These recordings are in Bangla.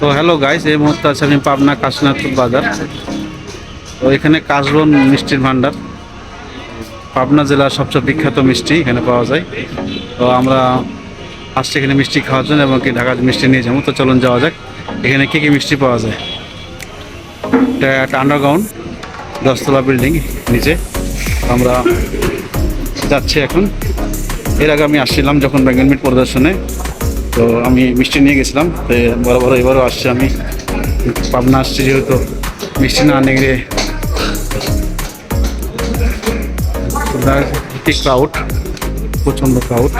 তো হ্যালো গাইস এই মুহূর্তে আছে আমি পাবনা কাশীনাথপুর বাজার। তো এখানে কাশবন মিষ্টির ভান্ডার পাবনা জেলার সবচেয়ে বিখ্যাত মিষ্টি এখানে পাওয়া যায়। তো আমরা আসছি এখানে মিষ্টি খাওয়ার জন্য এবং কি ঢাকার মিষ্টি নিয়ে যাব। তো চলুন যাওয়া যাক, এখানে কী কী মিষ্টি পাওয়া যায়। এটা একটা আন্ডারগ্রাউন্ড দশতলা বিল্ডিং নিচে। আমরা যাচ্ছি এখন। এর আগে আমি আসছিলাম যখন ব্যাঙ্গল মিট প্রদর্শনে। তো আমি মিষ্টি নিয়ে গেছিলাম, তো বড় বড় এবারও আসছি আমি। পাবনা আসছি যেহেতু, মিষ্টি না গেলে কি ক্রাউড প্রচণ্ড ক্রাউড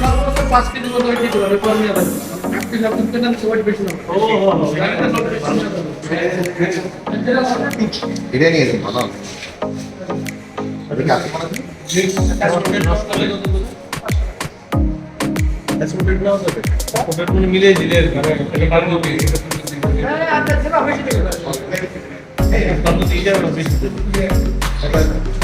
সর্বোচ্চ পাঁচ কেজি মতো ওইটি দিল আমি কমিয়ে দেবো এক কেজি আপনি পেলেন তো ওইট বেশি নেব গাড়িতে সব বেশি নেব এটা নিয়ে যান ভালো এটা কি আছে মানে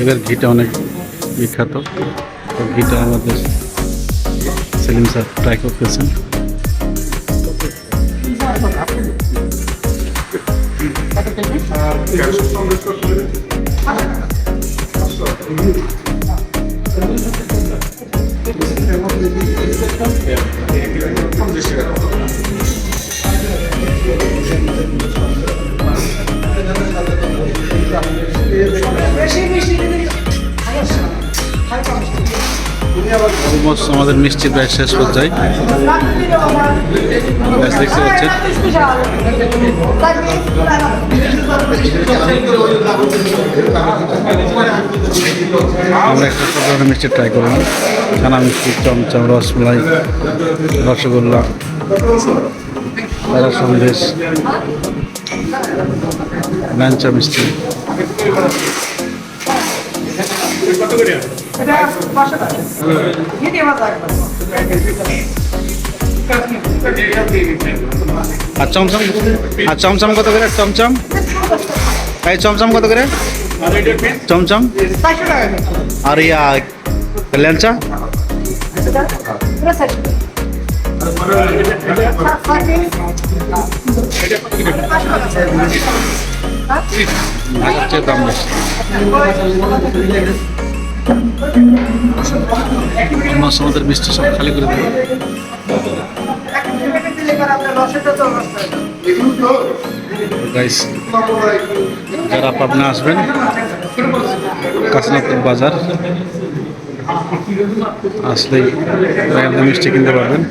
এবার ঘিটা অনেক বিখ্যাত। তো ঘিটা আমাদের সেলিম স্যার ট্রাই করতেছেন। আমাদের মিষ্টি প্রায় শেষ পর্যায়ে ব্যাস দেখতে পাচ্ছেন? আমরা একটা সব ধরনের মিষ্টি ট্রাই করলাম। ছানা মিষ্টি চমচম রসমালাই, রসগোল্লা। তারা সন্দেশ। ল্যাংচা মিষ্টি। আর চমচম আর চমচম কত করে? চমচম? এই চমচম কত করে? চমচম? আর ইয়া ল্যাংচা দাম অলমোস্ট আমাদের মিষ্টি সব খালি করে দেবে যারা পাবনা আসবেন কাশীনাথপুর বাজার আসলেই মিষ্টি কিনতে পারবেন।